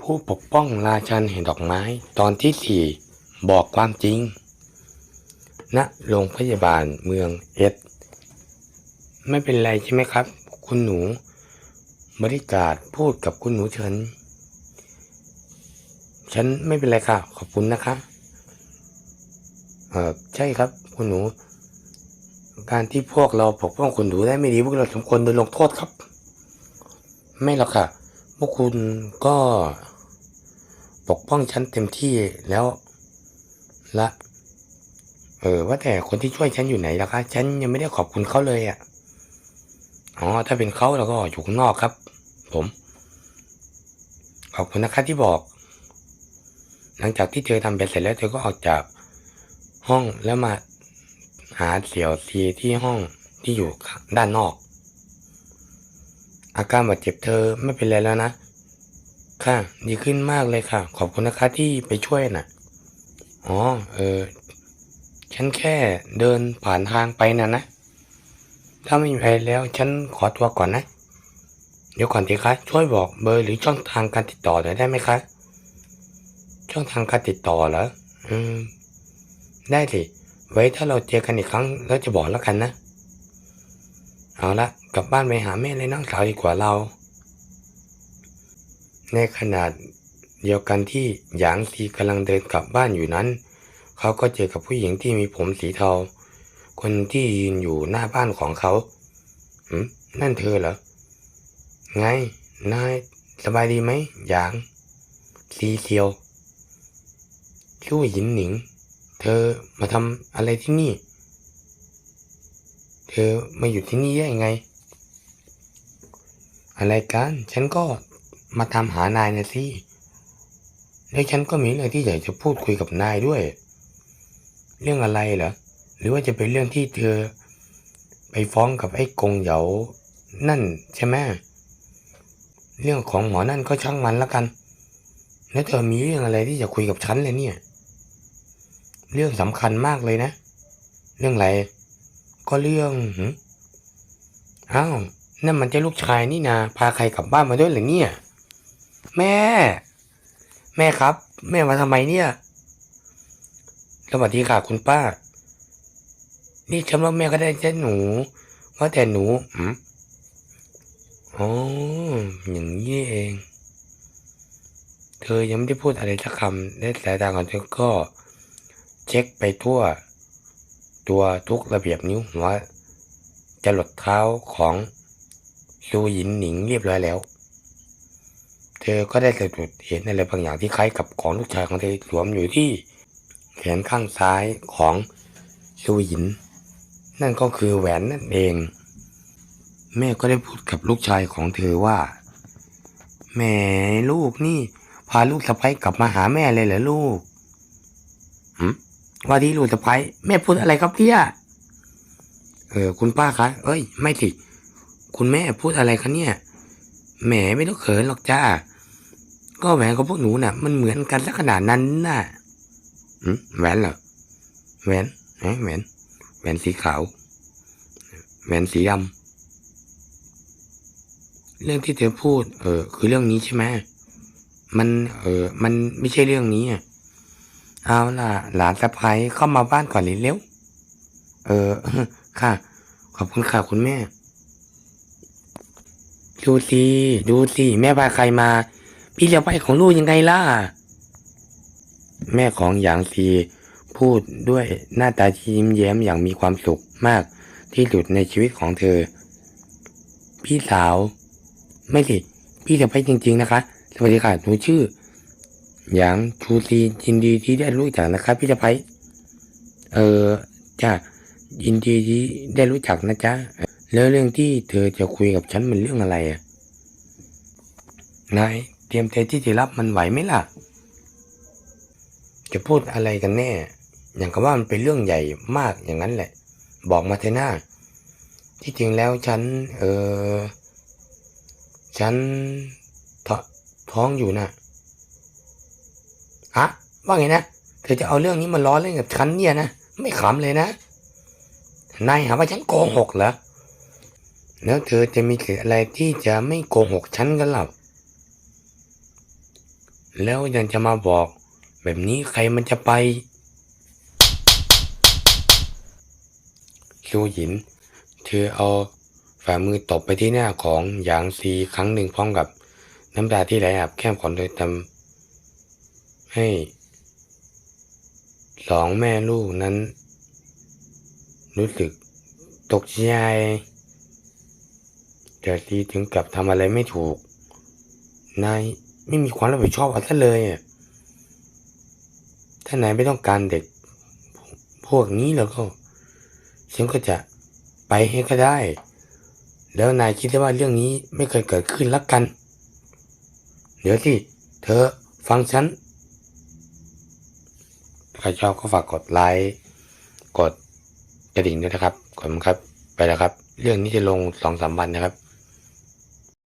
ผู้ปกป้องราชันแห่งดอกไม้ ตอนที่สี่บอกความจริง ณ โรงพยาบาลเมืองเอสไม่เป็นไรใช่ไหมครับ คุณหนู บริการพูดกับคุณหนูเฉิน ฉันไม่เป็นไรค่ะ ขอบคุณนะคะ เออใช่ครับ คุณหนู การที่พวกเราปกป้องคุณหนูได้ไม่ดีพวกเราสมควรโดนลงโทษครับ ไม่หรอกค่ะ พวกคุณก็ปกป้องฉันเต็มที่แล้วละ เออ ว่าแต่คนที่ช่วยฉันอยู่ไหนล่ะคะ ฉันยังไม่ได้ขอบคุณเขาเลยอะ่ะ อ๋อ ถ้าเป็นเขาเราก็อยู่ข้างนอกครับ ผม ขอบคุณนะคะที่บอก หลังจากที่เธอทำไปเสร็จแล้วเธอก็ออกจากห้องแล้วมาหาเสี่ยวซีที่ห้องที่อยู่ด้านนอก อาการบาดเจ็บเธอไม่เป็นไรแล้วนะ ค่ะ ดีขึ้นมากเลยค่ะ ขอบคุณนะคะที่ไปช่วยน่ะ อ๋อ เออ ฉันแค่เดินผ่านทางไปนะนะ ถ้าไม่มีอะไรแล้วฉันขอตัวก่อนนะ เดี๋ยวก่อนทีคะช่วยบอกเบอร์หรือช่องทางการติดต่อหน่อยได้ไหมคะ ช่องทางการติดต่อเหรอ อืม ได้สิ ไว้ถ้าเราเจอกันอีกครั้งแล้วจะบอกแล้วกันนะ เอาละกลับบ้านไปหาแม่และน้องสาวดีกว่าเรา ในขนาดเดียวกันที่หยางซีกำลังเดินกลับบ้านอยู่นั้น เขาก็เจอกับผู้หญิงที่มีผมสีเทา คนที่ยืนอยู่หน้าบ้านของเขาหืมนั่นเธอเหรอ ไง นาย สบายดีไหมหยาง ซีเซียว ชู้หยินหนิง เธอมาทำอะไรที่นี่ อมาอยู่ที่นี่ได้ยังไง อะไรกัน ฉันก็มาตามหานายนะสิแล้วฉันก็มีเรื่องที่อยากจะพูดคุยกับนายด้วย เรื่องอะไรเหรอ หรือว่าจะเป็นเรื่องที่เธอ ไปฟ้องกับไอ้กงเหยานั่นใช่ไหมเรื่องของหมอนั่นก็ช่างมันล้วกัน แล้วเธอมีเรื่องอะไรที่จะคุยกับฉันเลยเนี่ย เรื่องสำคัญมากเลยนะ เรื่องอะไร ก็เรื่องอ้าวนั่นมันจะลูกชายนี่นาพาใครกลับบ้านมาด้วยหรือเนี่ย แม่ แม่ครับ แม่มาทำไมเนี่ยสวัสดีค่ะคุณป้า นี่ฉันว่าแม่ก็ได้แค่หนู ว่าแต่หนูอืมอ๋ออย่างนี้เอง เธอยังไม่ได้พูดอะไรสักคำและสายตาของเธอก็ เช็คไปทั่ว ตัวทุกระเบียบนิ้วหัวจะหลดเท้าของซูหยินหนิงเรียบร้อยแล้ว เธอก็ได้สะดุดเห็นอะไรบางอย่างที่คล้ายกับของลูกชายของเธอสวมอยู่ที่แขนข้างซ้ายของซูหยิน นั่นก็คือแหวนนั่นเอง แม่ก็ได้พูดกับลูกชายของเธอว่าแหม่ลูกนี่ พาลูกสะใภ้กลับมาหาแม่เลยเหรอลูก ว่าที่ลูกสะใภ้แม่พูดอะไรครับเนี่ยเออ คุณป้าคะ เอ้ย ไม่สิคุณแม่พูดอะไรคะเนี่ย แหมไม่ต้องเขินหรอกจ้า ก็แหวนของพวกหนูน่ะ มันเหมือนกันสักขนาดนั้นน่ะแหวนเหรอ แหวนแหวน แหวนสีขาว แหวนสีดำเรื่องที่เธอพูด เออ คือเรื่องนี้ใช่ไหมมัน เออ มันไม่ใช่เรื่องนี้อะ เอาล่ะ หลานสะพ้ายเข้ามาบ้านก่อนเลยเร็ว เออ ค่ะ ขอบคุณค่ะคุณแม่ ดูสิดูสิแม่พาใครมา พี่จะไปของลูกยังไงล่ะ แม่ของหยางซีพูดด้วยหน้าตาที่ยิ้มแย้มอย่างมีความสุขมากที่สุดในชีวิตของเธอ พี่สาว ไม่สิ พี่จะไปจริง ๆ นะคะ สวัสดีค่ะหนูชื่อ หยางชูซียินดีที่ได้รู้จักนะครับพี่จะไปเออจ้ายินดีที่ได้รู้จักนะจ๊ะแล้วเรื่องที่เธอจะคุยกับฉันมันเรื่องอะไรอะนายเตรียมใจที่จะรับมันไหวไหมล่ะ จะพูดอะไรกันแน่ อย่างกับว่ามันเป็นเรื่องใหญ่มากอย่างนั้นแหละ บอกมาเถอะหน้าที่จริงแล้วฉัน เออฉันท้องอยู่น่ะ ฮะว่าไงนะ เธอจะเอาเรื่องนี้มาล้อเล่นกับฉันเนี่ยนะ ไม่ขำเลยนะ นายหาว่าฉันโกหกเหรอ แล้วเธอจะมีเหตุอะไรที่จะไม่โกหกฉันกันเล่าแล้วยังจะมาบอก แบบนี้ใครมันจะไปซูหยิน เธอเอาฝ่ามือตบไปที่หน้าของหยางซีครั้งหนึ่งพร้อมกับน้ำตาที่ไหลอาบแก้มของเธอทำ ให้สองแม่ลูกนั้น รู้สึกตกใจแต่ซีถึงกับทำอะไรไม่ถูก นายไม่มีความรับผิดชอบอะไรเลยอะถ้านายไม่ต้องการเด็ก พวกนี้แล้วก็ฉันก็จะไปให้ก็ได้ แล้วนายคิดว่าเรื่องนี้ไม่เคยเกิดขึ้นละกัน เดี๋ยวสิ เธอฟังฉัน ใครชอบก็ฝากกดไลค์กดกระดิ่งด้วยนะครับขอบคุณครับไปแล้วครับ เรื่องนี้จะลงสองสามวันนะครับ